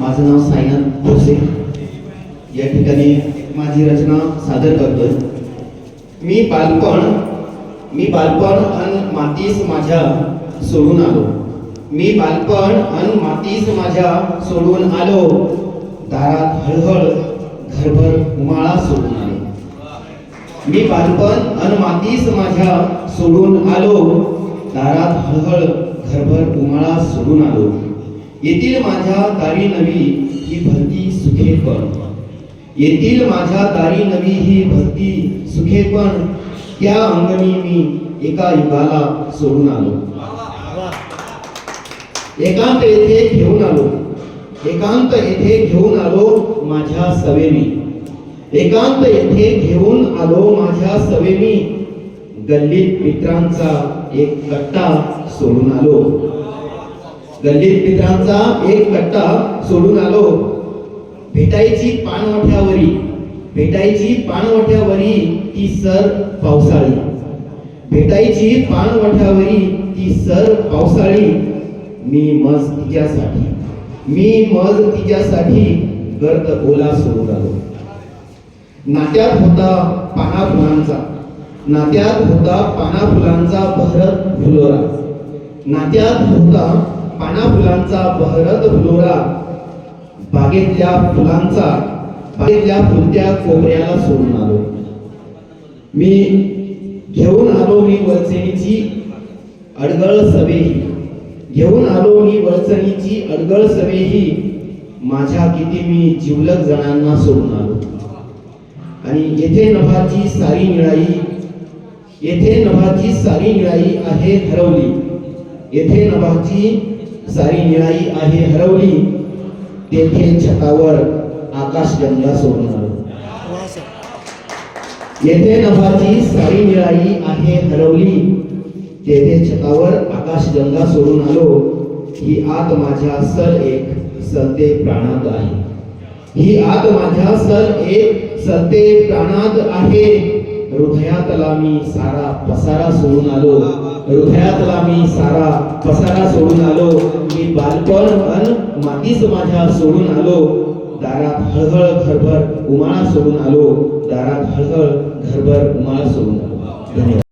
माझं नाव साईनाथ भोसे. या ठिकाणी माझी रचना सादर करतोय. मी बालपण मी बालपण अन मातीस माझ्या सोडून आलो. मी बालपण अन मातीस माझ्या सोडून आलो. दारात हळहळ घरभर उमाळा सोडून आलो. मी बालपण अन मातीस माझ्या सोडून आलो. दारात हळहळ घरभर उमाळा सोडून आलो. येथील माझ्या दारी नवी ही भरती सुखे पण. येथील माझ्या दारी नवी ही भरती सुखे पण. त्या अंगणी मी एका युगाला सोडून आलो. एकांत येथे घेऊन आलो. एकांत येथे घेऊन आलो माझ्या सवेमी. एकांत येथे घेऊन आलो माझ्या सवेमी. गल्लीत मित्रांचा एक कट्टा सोडून आलो. गल्लीत मित्रांचा एक कट्टा सोडून आलो. भेटायची पाणवठ्यावरी भेटायची पाणवठ्यावरी ती सर पावसाळी. भेटायची पाणवठ्यावरी ती सर पावसाळी. मी मज तिच्यासाठी. मी मज तिच्यासाठी गर्द ओला सोडून आलो. नात्यात होता पाना फुलांचा नात्यात होता पाना फुलांचा भरत फुलोरा. नात्यात होता पाना फुलांचा बहरत फुलोरा बागेतल्या फुलांचा बागेतल्या फुलत्या कोपऱ्याला सोडून आलो? मी घेऊन आलो मी वळचणीची अडगळ सवेही घेऊन आलो मी वळचणीची अडगळ सवेही माझ्या किती मी जिवलक जणांना सोडून आलो. आणि येथे नभाची सारी निळाई येथे नभाची सारी निळाई आहे हरवली. येथे नभाची सारी निळाई आहे हरवली तेथे छतावर आकाश गंगा सोडून आलो. येथे नभाची सारी निळाई आहे हरवली तेथे छतावर आकाश गंगा सोडून आलो. ही आत माझ्या सर एक सते प्राणात आहे. ही आत माझ्या सर एक सते प्राणात आहे. हृदयातला मी सारा पसारा सोडून आलो. हृदयातला मी सारा पसारा सोडून आलो. मी बालपण अन मातीच माझ्या सोडून आलो. दारात हळहळ घरभर उमाळा सोडून आलो. दारात हळहळ घरभर उमाळा सोडून आलो. धन्यवाद.